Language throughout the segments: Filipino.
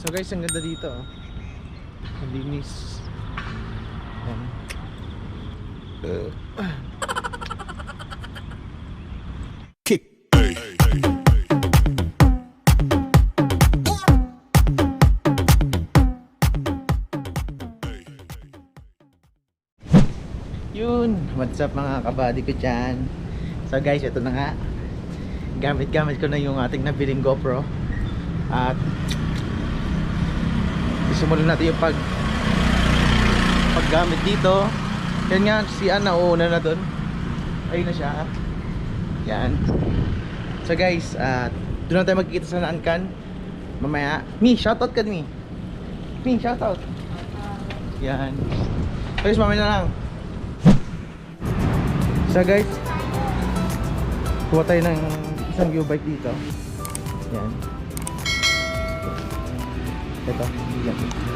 So guys, ang ganda dito. oh. Ang linis. Ayan. Yun, what's up mga kabady ko dyan So guys, ito na nga Gamit-gamit ko na yung ating nabiling GoPro At Simulan natin yung pag Paggamit dito. Yan nga, si Ann nauuna na dun. Ayun na siya. Yan. So guys, at doon na tayo magkikita sa Naankan Mamaya. Mi, shoutout ka Mi. Mi, shoutout. Yan. Guys, mamaya na lang. So guys, kuha tayo ng isang U-bike dito. Yan. Ito. Yan.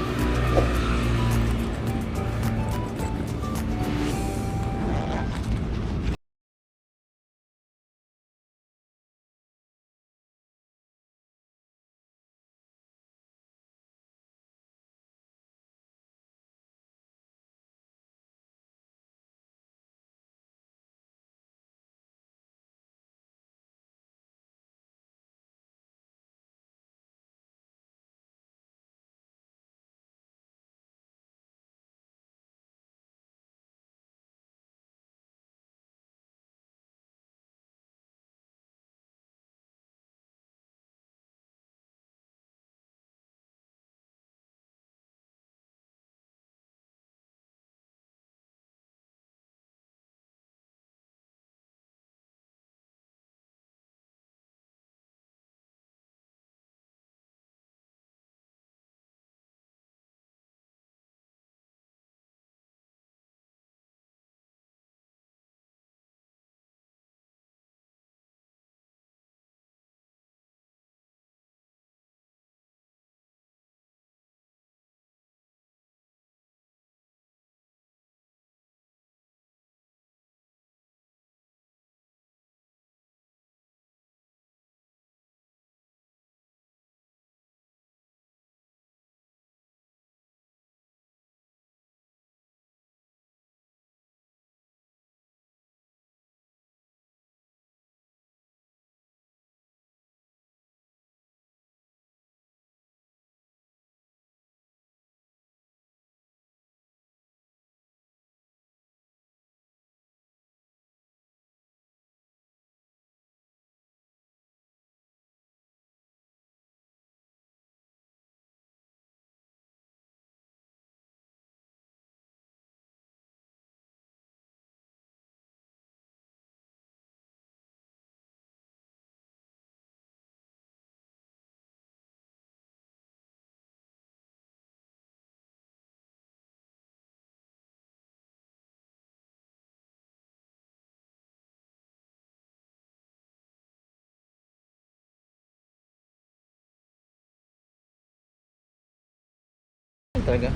Talaga.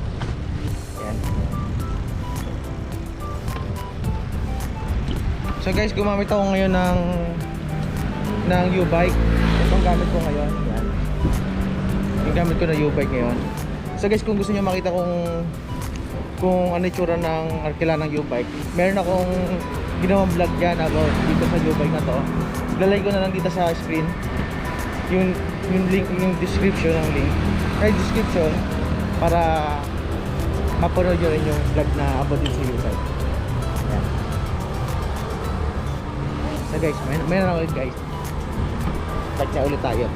Yan. So guys, gumamit ako ngayon ng ng U-bike. Itong gamit ko ngayon. Yan. Yung gamit ko na U-bike ngayon. So guys, kung gusto niyo makita kung kung ano yung tsura ng arkila ng U-bike, meron akong ginawang vlog dyan about dito sa U-bike na to. Lalagay ko na lang dito sa screen yung yung link yung description ng link ay description para mapanood nyo rin yung vlog na about din sa U-bike. Yan. So guys, may, may na ulit guys. Touch na ulit tayo.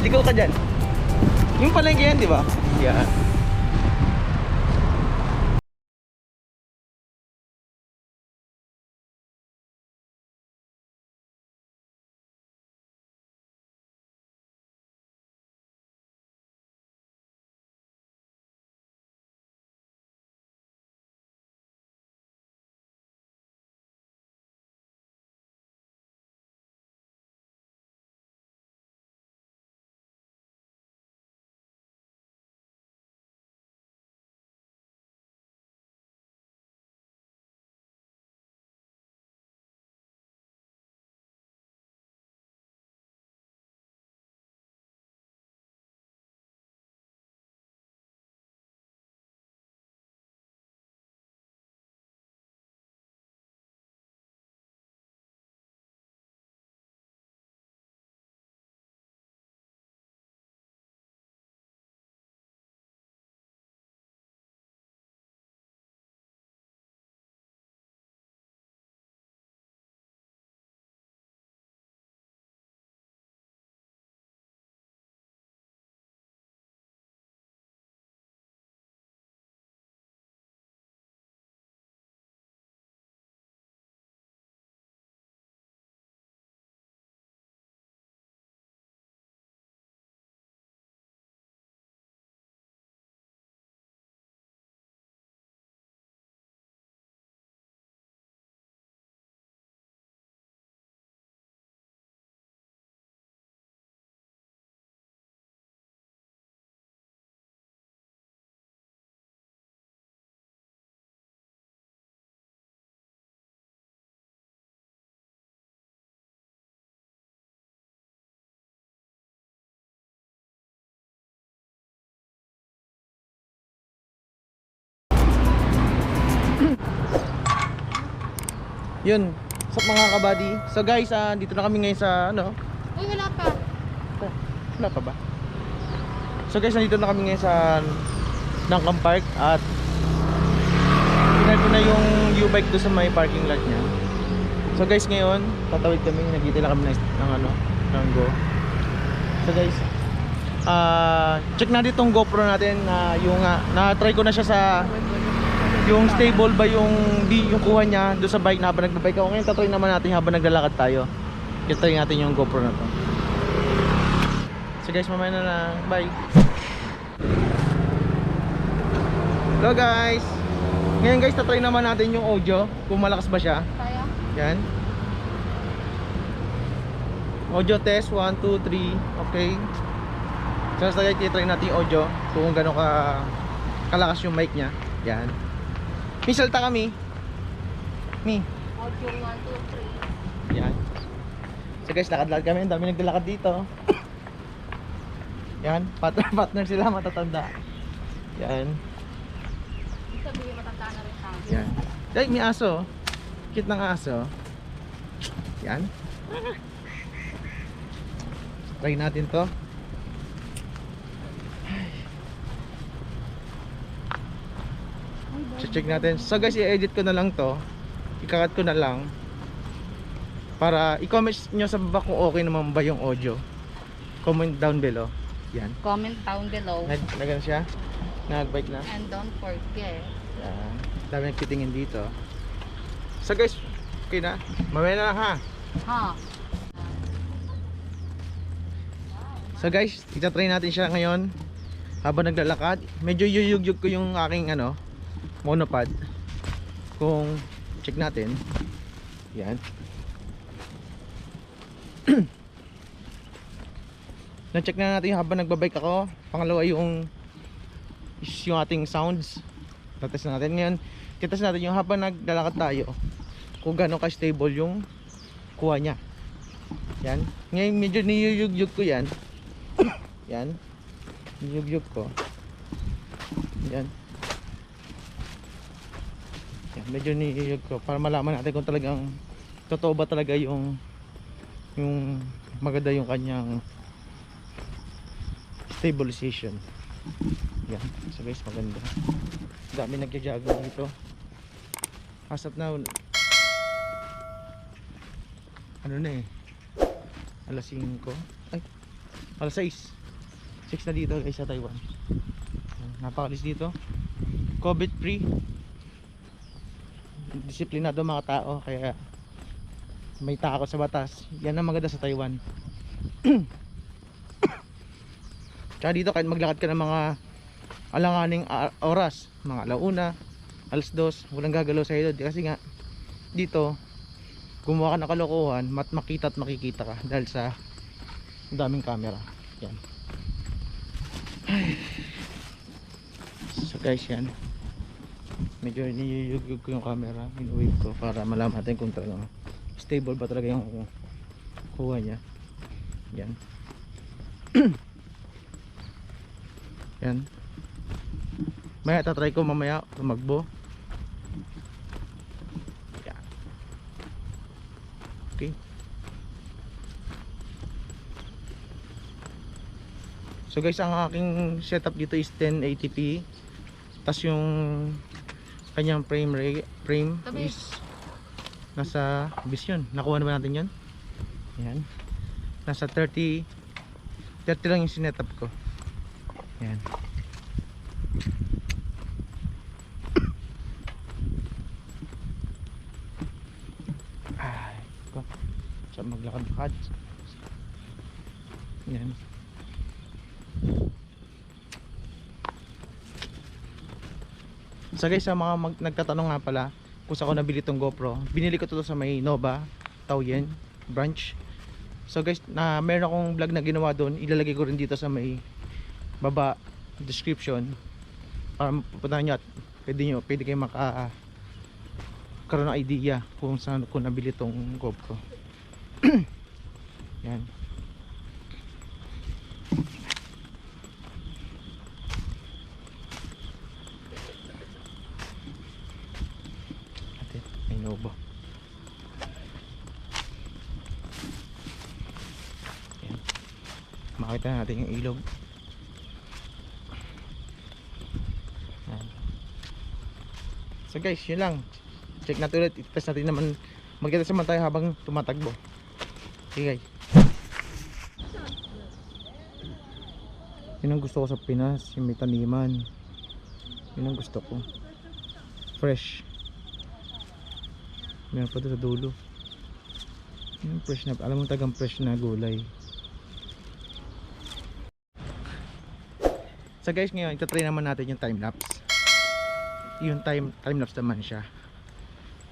Yan, ikaw ka dyan. Yung palengke yan, di ba? Yan. Yun. Sa mga kabady. So guys, ah, dito na kami ngayon sa ano. Uy, wala pa. Oh, wala pa ba? So guys, nandito na kami ngayon sa Nangkang Park at pinag ko na yung U-bike doon sa may parking lot niya. So guys, ngayon, tatawid kami, nagkita lang kami ng, ng ano, ng Go. So guys, ah check natin tong GoPro natin na yung ah, na-try ko na siya sa yung stable ba yung di yung kuha niya doon sa bike na habang nagbabike ako. Ngayon tatry naman natin habang naglalakad tayo. Itry natin yung GoPro na to. So guys, mamaya na lang. Bye. Hello guys. Ngayon guys, tatry naman natin yung audio kung malakas ba siya. Kaya? Yan. Audio test 1 2 3. Okay. So guys, try natin yung audio kung gaano ka kalakas yung mic niya. Yan. Salta kami. Mi. Audio 1, 2, 3. Yan. So guys, lakad-lakad kami. Ang dami naglalakad dito. Yan. Partner, partner sila matatanda. Yan. Sabihin, matanda na rin tayo. Yan. Ay, may aso. Cute ng aso. Yan. Try natin to. Check natin. So guys, i-edit ko na lang to. Ikakat ko na lang. Para i-comment nyo sa baba kung okay naman ba yung audio. Comment down below. Yan. Comment down below. Nag, nagano siya? Nag-bike na. And don't forget. Yan. Dami nagtitingin dito. So guys, okay na. Mamaya na lang ha. Ha? So guys, itatry natin siya ngayon habang naglalakad. Medyo yuyugyug ko yung aking ano, monopod. Kung check natin. Yan. Na-check na natin habang nagbabike ako. Pangalawa yung yung ating sounds. Tatest na natin ngayon. Titest natin yung habang naglalakad tayo. Kung gaano ka-stable yung kuha niya. Yan. Ngayon medyo niyuyugyug ko yan. Yan. Niyugyug ko. Yan. Medyo niyuyug ko. Para malaman natin kung talagang totoo ba talaga yung yung maganda yung kanyang stabilization. Yan. So guys, maganda. Dami nagja-jogging dito. As of now, ano na eh. Alas 5. Ay, Alas 6. 6 na dito guys sa Taiwan. Napakalis dito. COVID free. Disiplinado mga tao kaya may takot sa batas. Yan ang maganda sa Taiwan. Tsaka dito kahit maglakad ka ng mga alanganing a- oras, mga alauna, alas dos, walang gagalaw sa iyo kasi nga dito gumawa ka ng kalokohan, mat makita at makikita ka dahil sa daming camera. Yan. So guys, yan. Medyo niyuyugug ko yung camera, inuwave ko para malaman natin kung talagang stable ba talaga yung kuha niya. Yan. yan. Maya tatry ko mamaya magbo. Yan. Okay. So guys, ang aking setup dito is 1080p. Tapos yung kanyang frame frame Tabi. is nasa vision. Nakuha na ba natin 'yon? Yan. Nasa 30 30 lang yung sinetup ko. Yan. Ay, ko. Sa maglakad-lakad. Yan. So guys, sa mga mag- nagtatanong nga pala kung saan ko nabili tong GoPro, binili ko to sa may Nova, Taoyuan branch. So guys, na meron akong vlog na ginawa doon, ilalagay ko rin dito sa may baba description para mapupuntahan nyo at pwede nyo, pwede kayo maka karoon ng idea kung saan ko nabili tong GoPro. Yan. Ate, may Nova. Yan. Makita natin yung ilog. So guys, yun lang. Check natin ulit. Itest natin naman. Magkita naman tayo habang tumatagbo. Okay guys. Yun ang gusto ko sa Pinas. Yung may taniman. Yun ang gusto ko. Fresh. Meron pa doon sa dulo. Yung fresh na, alam mo tagang fresh na gulay. So guys, ngayon, itatry naman natin yung time lapse. Yung time, time lapse naman siya.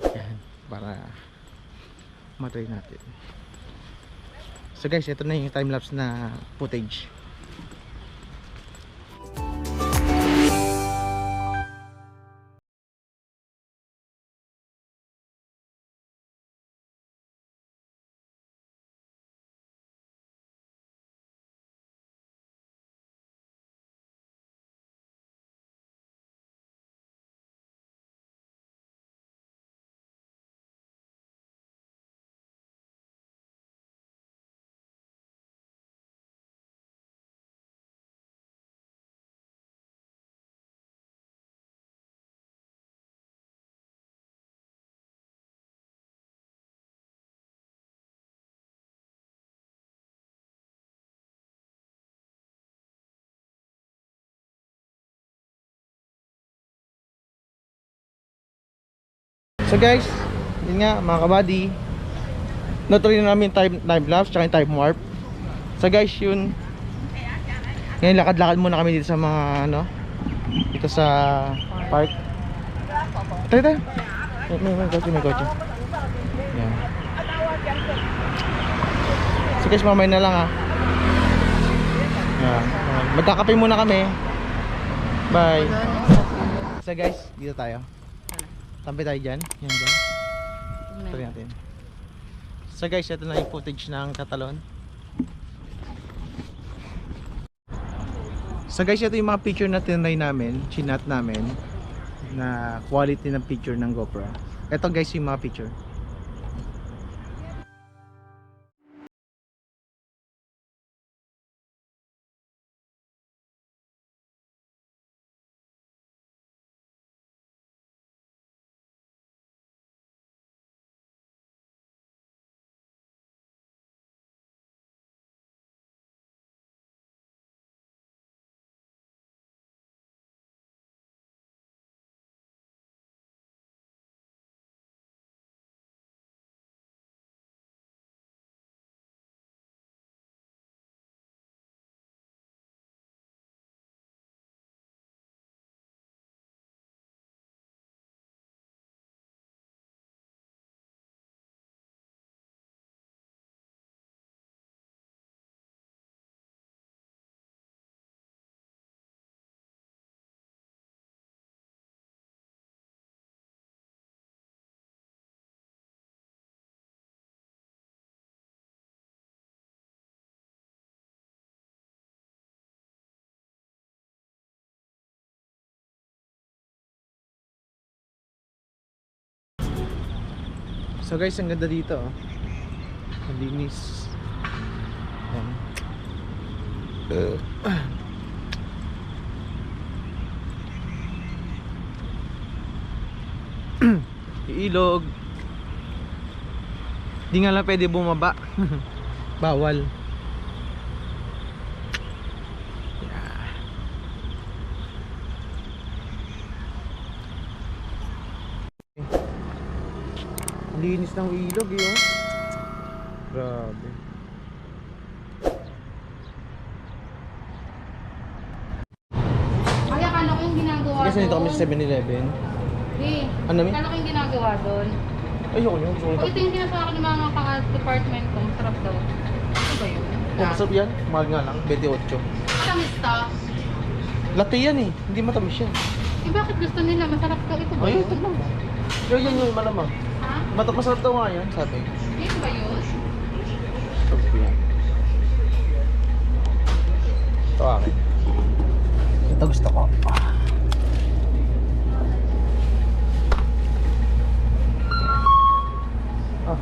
Yan, para matry natin. So guys, ito na yung time lapse na footage. So guys, yun nga mga kabady. Natuloy na namin time, time lapse tsaka yung time warp. So guys, yun. Ngayon lakad-lakad muna kami dito sa mga ano. Dito sa park. Tayo tayo. May, may, kotse, may kotse. Yan. So guys, mamay na lang ha. Yan. Magkakape muna kami. Bye. So guys, dito tayo. Tabi tayo dyan. Yan dyan. Try natin. So guys, ito na yung footage ng Catalon. So guys, ito yung mga picture na tinry namin, chinat namin na quality ng picture ng GoPro. Ito guys yung mga picture. So guys, ang ganda dito oh. Ang linis. Ayan. Ilog. Di nga lang pwede bumaba. Bawal. Linis ng ilog eh oh. Grabe. Ay, akala ko yung ginagawa Kasi nito kami sa doon. 7-Eleven. Eh, Ano, akala ko yung ginagawa doon. Ayoko yun. Gusto ko ito yung ginagawa ko ng mga ka-department ko. Masarap daw. Ano ba yun? Oh, masarap yan. Mahal nga lang. 28. Tamis to. Latte yan eh. Hindi matamis yan. Eh, bakit gusto nila? Masarap to. Ito ba Ayun, yun? ito lang. Yan, yan yung malamang. Ha? Mata masarap daw nga yan, sabi. Ito ba yun? Sarap yan. Ito akin. Ito gusto ko.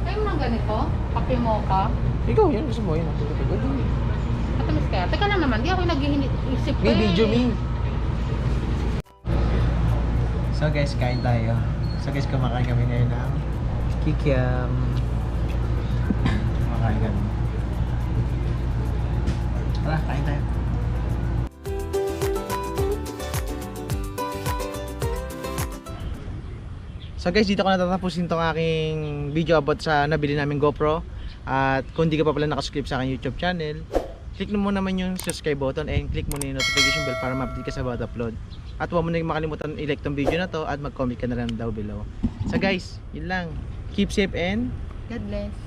Kayo mga ganito? Kape mocha? Ikaw yan, gusto mo ito. Matamis kaya? Teka lang naman, di ako nag-isip ko May eh. video me. So guys, kain tayo. So guys, kumakain kami ngayon ng kikiam. Kumakain kami. Tara, kain tayo. So guys, dito ko natatapusin tong aking video about sa nabili namin GoPro. At kung di ka pa pala nakasubscribe sa aking YouTube channel, click mo naman yung subscribe button and click mo na yung notification bell para ma-update ka sa bawat upload. At huwag mo na makalimutan i-like tong video na to at mag-comment ka na lang down below. So guys, yun lang. Keep safe and God bless.